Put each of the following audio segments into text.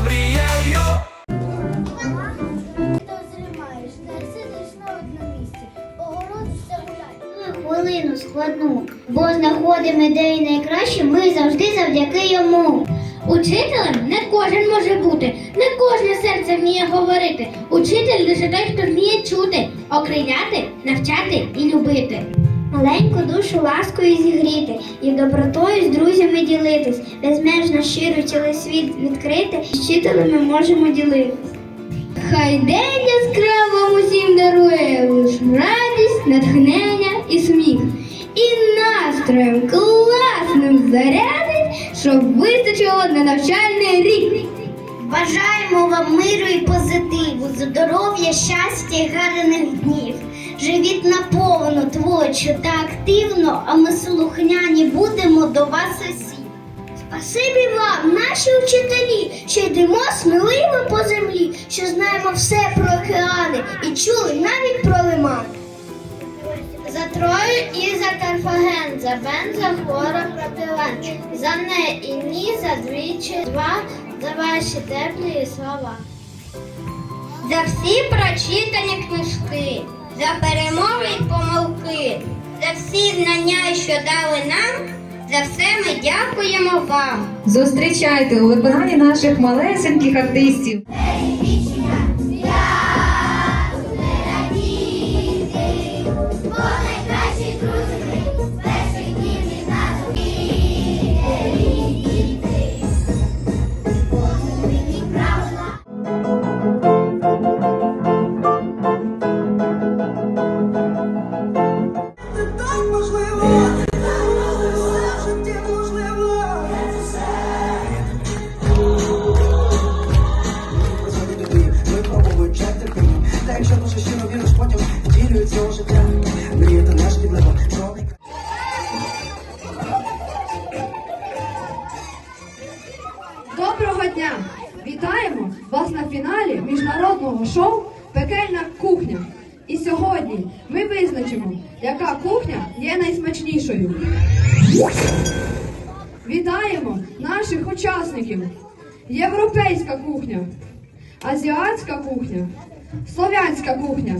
Габрією. Ти гуляй. Хвилину складну, бо знаходимо ідеї найкраще, ми завжди завдяки йому. Учителем не кожен може бути, не кожне серце вміє говорити. Учитель лише той, хто вміє чути, Окриняти, навчати і любити. Маленьку душу ласкою зігріти і добротою з друзями ділитись, безмежно щиро цілий світ відкрити, з вчителем ми можемо ділитись. Хай день яскраво усім дарує лиш радість, натхнення і сміх. І настроєм класним зарядить, щоб вистачило на навчальний рік. Бажаємо вам миру і позитиву, здоров'я, щастя і гарних днів. Живіть наповно, творчо та активно, а ми слухняні будемо до вас усі. Спасибі вам, наші вчителі, що йдемо сміливо по землі, що знаємо все про океани і чули навіть про лиман. За Трою і за Карфаген, за Бен, за хора пропівен, за не і ні, за двічі два, за ваші теплі слова. За всі прочитані книжки, за перемоги і помилки, за всі знання, що дали нам, за все ми дякуємо вам. Зустрічайте у виконанні наших малесеньких артистів. Вас на фіналі міжнародного шоу Пекельна кухня. І сьогодні ми визначимо, яка кухня є найсмачнішою. Вітаємо наших учасників! Європейська кухня, азіатська кухня, слов'янська кухня.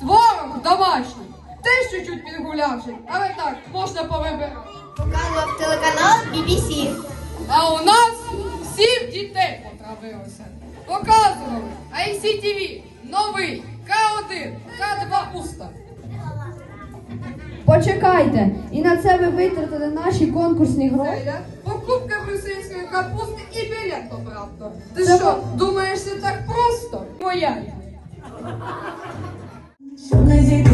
Творог домашній, теж чуть-чуть підгулявший, але так, можна повибирати. Показував телеканал BBC. А у нас сім дітей потравилося. Показували ICTV, новий, К1, К2 уста. Почекайте, і на це ви витратили наші конкурсні гроші. Покупка брюссельської капусти і білет, правда. Ти Це що, ба- думаєш, це так просто? Моя. Самі.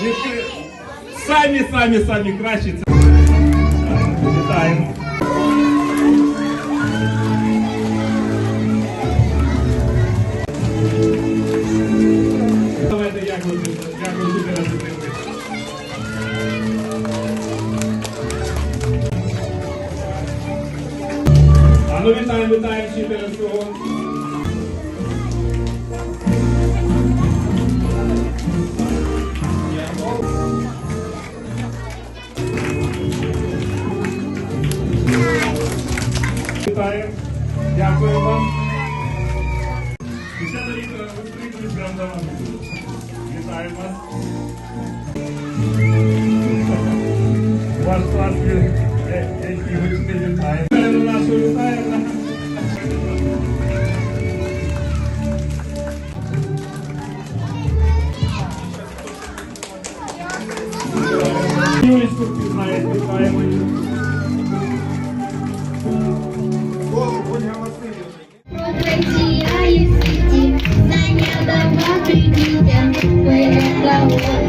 Діти, самі, самі, самі кращі. Вітаємо. Давайте дякую, дякую за. А ну вітаємо, вітаємо вчителя свого. Вітаємо. Дякую вам. І ще до Віктора прямо до вас. Вітаю вас. Ваш клас, е, який вчитель вітає. До нашого вітаємо. Юлічку впізнаєте, вітаємо. Thank you.